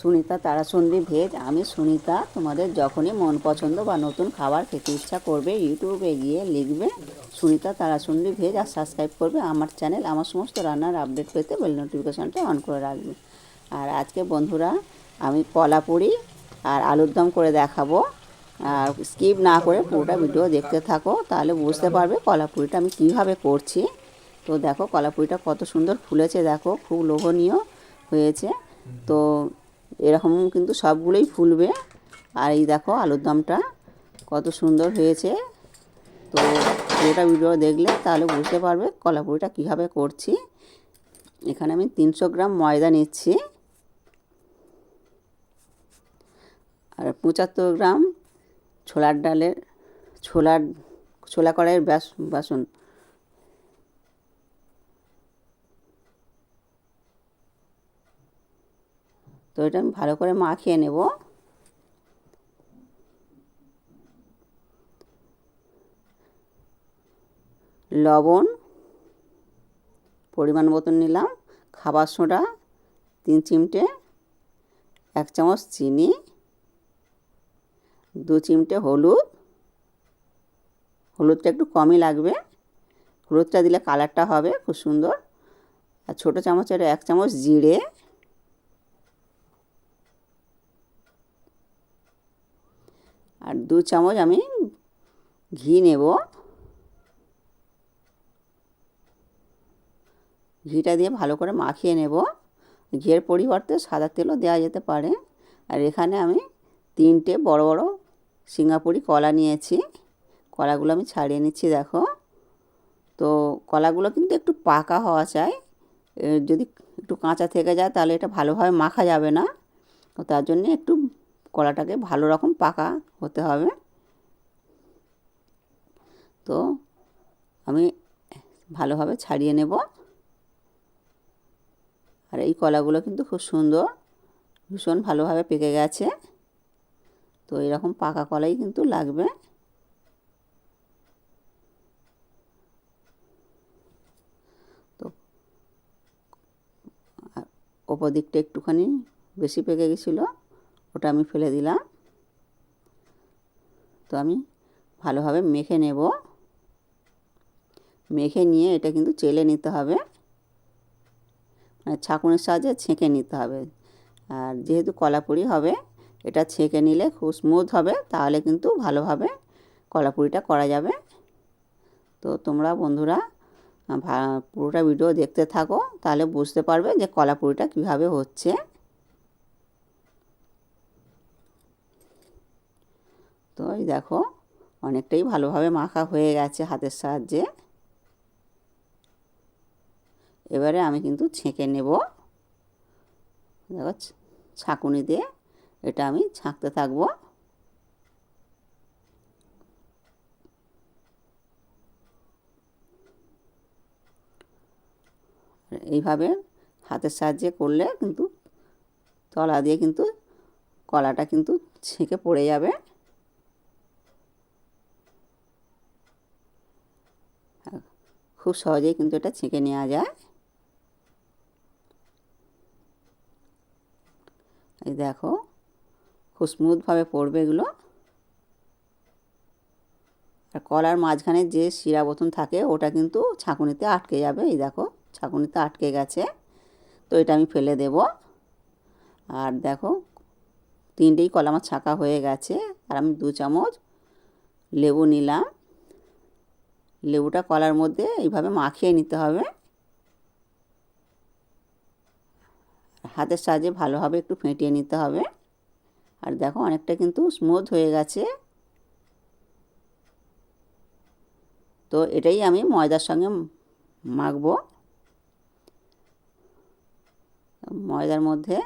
Sunita Tarachandri veg আমি সুনিতা, তোমাদের যখনই মন পছন্দ বা নতুন খাবার খেতে ইচ্ছা করবে, ইউটিউবে গিয়ে লিখবে, সুনিতা তারাচন্দ্রী ভেজ আর সাবস্ক্রাইব করবে আমার চ্যানেল আমার সমস্ত রান্নার আপডেট পেতে বেল নোটিফিকেশানটা অন করে রাখবে। আর আজকে বন্ধুরা, আমি কলা পুরি আর আলুর দম করে দেখাবো। আর স্কিপ না করে পুরোটা ভিডিও দেখতে থাকো, তাহলে বুঝতে পারবে কলা পুরিটা আমি কীভাবে করছি। তো দেখো কলা পুরিটা কত সুন্দর ফুলেছে, দেখো, খুব লোভনীয় হয়েছে। তো এরকম কিন্তু সবগুলোই ফুলবে। আর এই দেখো আলুর দমটা কত সুন্দর হয়েছে। তো পুরোটা ভিডিও দেখলে তাহলে বুঝতে পারবে কলা পুরিটা কীভাবে করছি। এখানে আমি তিনশো গ্রাম ময়দা নিচ্ছি। আর পঁচাত্তর গ্রাম ছোলার ডালের ছোলার, ছোলা কড়াইয়ের বাসন তো এটা আমি ভালো করে মাখিয়ে নেব। লবণ পরিমাণ মতন নিলাম, খাবার সোডা, তিন চিমটে, এক চামচ চিনি, দু চিমটে হলুদ। হলুদটা একটু কমই লাগবে, হলুদটা দিলে কালারটা হবে খুব সুন্দর। আর ছোটো চামচের এক চামচ জিরে আর দু চামচ আমি ঘি নেব। ঘিটা দিয়ে ভালো করে মাখিয়ে নেব। ঘিয়ের পরিবর্তে সাদা তেলও দেওয়া যেতে পারে। আর এখানে আমি তিনটে বড় বড় সিঙ্গাপুরি কলা নিয়েছি। কলাগুলো আমি ছাড়িয়ে নিচ্ছি, দেখো। তো কলাগুলো কিন্তু একটু পাকা হওয়া চাই। যদি একটু কাঁচা থেকে যায় তাহলে এটা ভালোভাবে মাখা যাবে না। তো তার জন্যে একটু কলাটাকে ভালো রকম পাকা হতে হবে। তো আমি ভালোভাবে ছাড়িয়ে নেব। আর এই কলাগুলো কিন্তু খুব সুন্দর, ভীষণ ভালোভাবে পেকে গেছে। তো এরকম পাকা কলাই কিন্তু লাগবে। তো ওপর দিকটা একটুখানি বেশি পেকে গেছিল। ওটা আমি ফেলে দিলাম। তো আমি ভালোভাবে মেখে নেব। মেখে নিয়ে এটা কিন্তু চেলে নিতে হবে। মানে ছাঁকুনির সাহায্যে ছেঁকে নিতে হবে। আর যেহেতু কলাপুরি হবে, এটা ছেঁকে নিলে খুব স্মুথ হবে, তাহলে কিন্তু ভালোভাবে কলাপুরিটা করা যাবে। তো তোমরা বন্ধুরা পুরোটা ভিডিও দেখতে থাকো, তাহলে বুঝতে পারবে যে কলাপুরিটা কীভাবে হচ্ছে। তো এই দেখো, অনেকটাই ভালোভাবে মাখা হয়ে গেছে হাতের সাহায্যে। এবারে আমি কিন্তু ছেঁকে নেব। দেখো ছাঁকুনি দিয়ে এটা আমি ছাঁকতে থাকব। এইভাবে হাতের সাহায্যে করলে কিন্তু তলা দিয়ে কিন্তু কলাটা কিন্তু ছেঁকে পড়ে যাবে। খুব সহজেই কিন্তু এটা ছেঁকে নেওয়া যায়। এই দেখো, খুব স্মুথভাবে পড়বে এগুলো। আর কলার মাঝখানে যে শিরা বোতন থাকে, ওটা কিন্তু ছাঁকুনিতে আটকে যাবে। এই দেখো, ছাঁকুনিতে আটকে গেছে। তো এটা আমি ফেলে দেব। আর দেখো, তিনটেই কলা আমার ছাঁকা হয়ে গেছে। আর আমি দু চামচ লেবু নিলাম। লেবুটা কলার মধ্যে এইভাবে মাখিয়ে নিতে হবে। হাতের সাহায্যে ভালোভাবে একটু ফেটিয়ে নিতে হবে। আর দেখো অনেকটা কিন্তু স্মুথ হয়ে গেছে। তো এটাই আমি ময়দার সঙ্গে মাখবো। ময়দার মধ্যে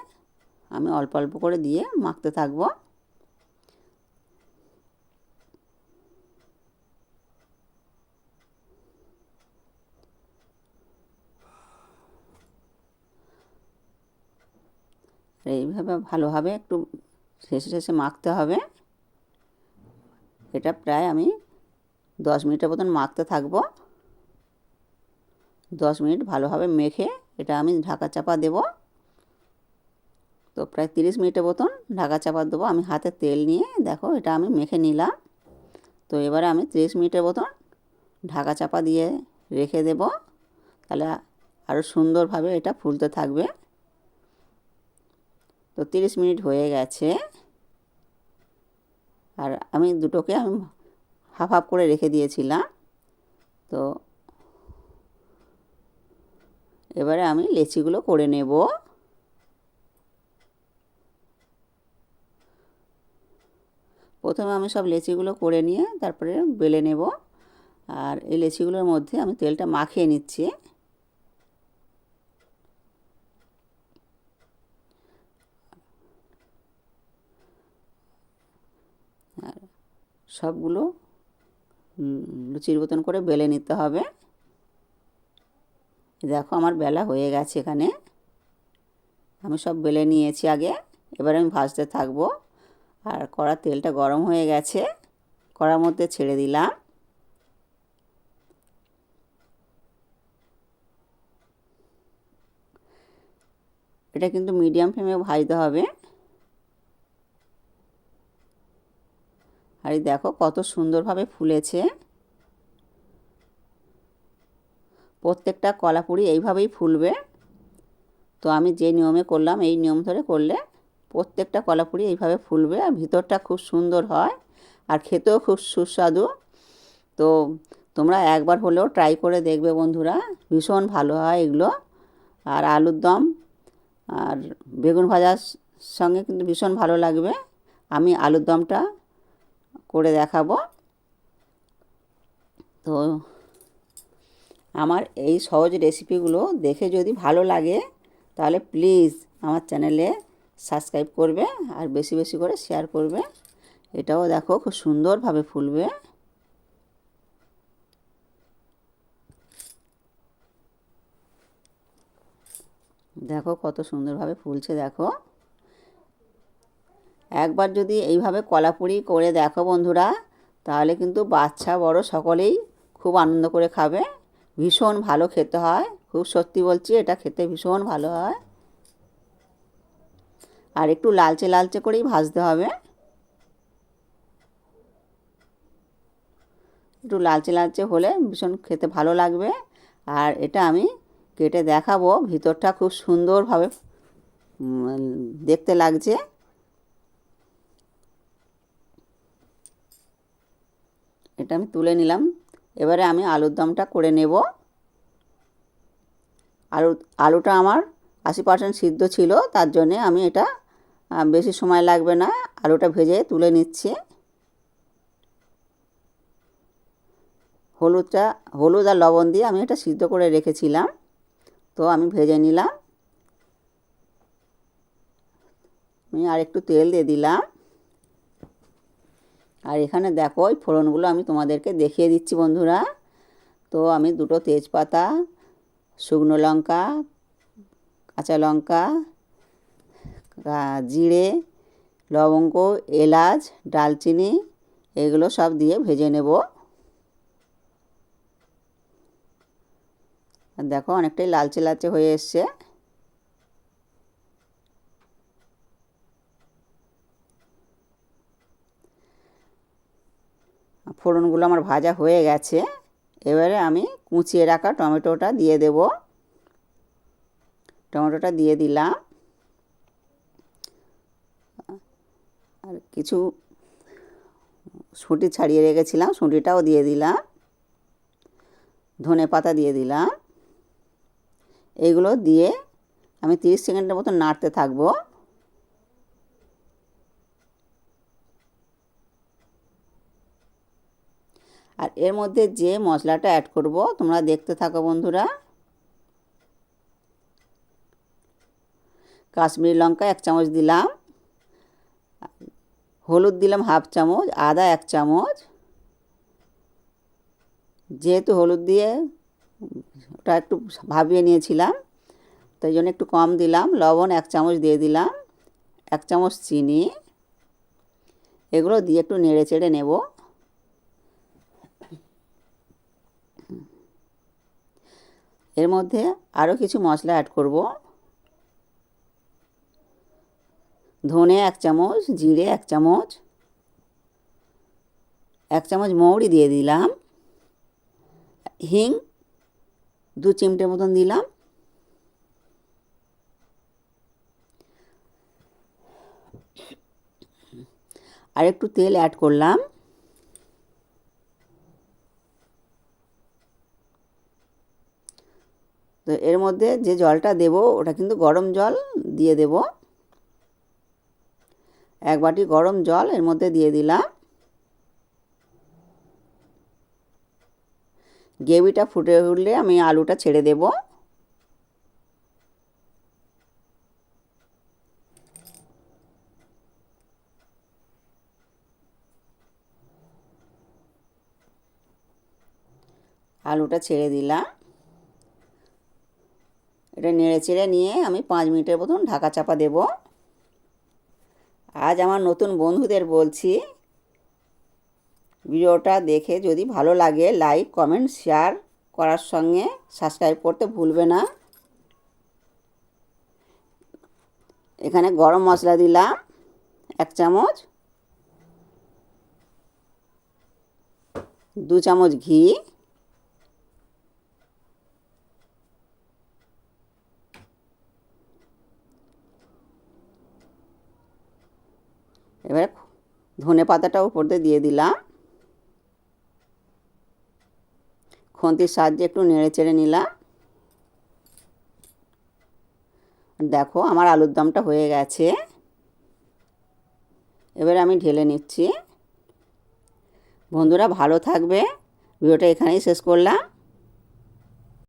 আমি অল্প অল্প করে দিয়ে মাখতে থাকব। এইভাবে ভালোভাবে একটু শেষে শেষে মাখতে হবে। এটা প্রায় আমি দশ মিনিটের মতন মাখতে থাকব। দশ মিনিট ভালোভাবে মেখে এটা আমি ঢাকা চাপা দেব। তো প্রায় তিরিশ মিনিটের মতন ঢাকা চাপা দেবো। আমি হাতে তেল নিয়ে দেখো এটা আমি মেখে নিলাম। তো এবারে আমি তিরিশ মিনিটের মতন ঢাকা চাপা দিয়ে রেখে দেব। তাহলে আরও সুন্দরভাবে এটা ফুলতে থাকবে। তো তিরিশ মিনিট হয়ে গেছে। আর আমি দুটোকে আমি হাফ হাফ করে রেখে দিয়েছিলাম। তো এবারে আমি লেচিগুলো করে নেব। প্রথমে আমি সব লেচিগুলো করে নিয়ে তারপরে বেলে নেব। আর এই লেচিগুলোর মধ্যে আমি তেলটা মাখিয়ে নিচ্ছি আর সবগুলো লুচির মতন করে বেলে নিতে হবে। দেখো আমার বেলা হয়ে গেছে এখানে। আমি সব বেলে নিয়েছি আগে। এবার আমি ভাজতে থাকব। আর কড়ার তেলটা গরম হয়ে গেছে। কড়ার মধ্যে ছেড়ে দিলাম। এটা কিন্তু মিডিয়াম ফ্লেমে ভাজতে হবে। আর এই দেখো কত সুন্দরভাবে ফুলেছে। প্রত্যেকটা কলাপুরি এইভাবেই ফুলবে। তো আমি যে নিয়মে করলাম, এই নিয়ম ধরে করলে প্রত্যেকটা কলাপুরি এইভাবে ফুলবে আর ভিতরটা খুব সুন্দর হয় আর খেতেও খুব সুস্বাদু। তো তোমরা একবার হলেও ট্রাই করে দেখবে বন্ধুরা, ভীষণ ভালো হয় এগুলো। আর আলুর দম আর বেগুন ভাজার সঙ্গে কিন্তু ভীষণ ভালো লাগবে। আমি আলুর দমটা করে দেখাবো। তো আমার এই সহজ রেসিপিগুলো দেখে যদি ভালো লাগে, তাহলে প্লিজ আমার চ্যানেলে সাবস্ক্রাইব করবে আর বেশি বেশি করে শেয়ার করবে। এটাও দেখো খুব সুন্দরভাবে ফুলবে। দেখো কত সুন্দরভাবে ফুলছে, দেখো। একবার যদি এইভাবে কলাপুরি করে দেখো বন্ধুরা, তাহলে কিন্তু বাচ্চা বড় সকলেই খুব আনন্দ করে খাবে। ভীষণ ভালো খেতে হয়, খুব সত্যি বলছি, এটা খেতে ভীষণ ভালো হয়। আর একটু লালচে লালচে করেই ভাজতে হবে। একটু লালচে লালচে হলে ভীষণ খেতে ভালো লাগবে। আর এটা আমি কেটে দেখাবো, ভিতরটা খুব সুন্দরভাবে দেখতে লাগছে। এটা আমি তুলে নিলাম। এবারে আমি আলুর দমটা করে নেব। আলু, আলুটা আমার আশি পার্সেন্ট সিদ্ধ ছিল, তার জন্যে আমি এটা বেশি সময় লাগবে না, আলুটা ভেজে তুলে নিচ্ছি। হলুদটা, হলুদ আর লবণ দিয়ে আমি এটা সিদ্ধ করে রেখেছিলাম, তো আমি ভেজে নিলাম। আমি আর একটু তেল দিয়ে দিলাম। আর এখানে দেখো, ওই ফোড়নগুলো আমি তোমাদেরকে দেখিয়ে দিচ্ছি বন্ধুরা। তো আমি দুটো তেজপাতা, শুকনো লঙ্কা, কাঁচা লঙ্কা জিরে, লবঙ্গ, এলাচ, ডালচিনি, এগুলো সব দিয়ে ভেজে নেব। আর দেখো, অনেকটাই লালচে লালচে হয়ে এসছে। ফোড়নগুলো আমার ভাজা হয়ে গেছে। এবারে আমি কুচিয়ে রাখা টমেটোটা দিয়ে দেব। টমেটোটা দিয়ে দিলাম। আর কিছু শুঁটি ছাড়িয়ে রেখেছিলাম, শুঁটিটাও দিয়ে দিলাম। ধনে পাতা দিয়ে দিলাম। এগুলো দিয়ে আমি তিরিশ সেকেন্ডের মতো নাড়তে থাকব। আর এর মধ্যে যে মশলাটা অ্যাড করব, তোমরা দেখতে থাকো বন্ধুরা। কাশ্মীরি লঙ্কা এক চামচ দিলাম। হলুদ দিলাম হাফ চামচ, আদা এক চামচ। যেহেতু হলুদ দিয়ে ওটা একটু ভাবিয়ে নিয়েছিলাম, তাই জন্য একটু কম দিলাম। লবণ এক চামচ দিয়ে দিলাম। এক চামচ চিনি। এগুলো দিয়ে একটু নেড়ে চেড়ে নেব। এর মধ্যে আরও কিছু মশলা অ্যাড করব। ধনে এক চামচ, জিরে এক চামচ এক চামচ মৌরি দিয়ে দিলাম। হিং দু চিমটে মতন দিলাম। আর একটু তেল অ্যাড করলাম। তো এর মধ্যে যে জলটা দেব, ওটা কিন্তু গরম জল দিয়ে দেব। এক বাটি গরম জল এর মধ্যে দিয়ে দিলাম। গ্রেভিটা ফুটে উঠলে আমি আলুটা ছেড়ে দেব। আলুটা ছেড়ে দিলাম। এটা নেড়ে চেড়ে নিয়ে আমি পাঁচ মিনিটের মতন ঢাকা চাপা দেব। আজ আমার নতুন বন্ধুদের বলছি, ভিডিওটা দেখে যদি ভালো লাগে লাইক, কমেন্ট, শেয়ার করার সঙ্গে সাবস্ক্রাইব করতে ভুলবে না। এখানে গরম মশলা দিলাম, এক চামচ। দু চামচ ঘি। এবার ধনে পাতাটা উপর দিয়ে দিয়ে দিলাম। খন্তির সাহায্যে একটু নেড়ে চেড়ে নিলাম। দেখো আমার আলুর দমটা হয়ে গেছে। এবার আমি ঢেলে নিচ্ছি। বন্ধুরা ভালো থাকবে। ভিডিওটা এখানেই শেষ করলাম।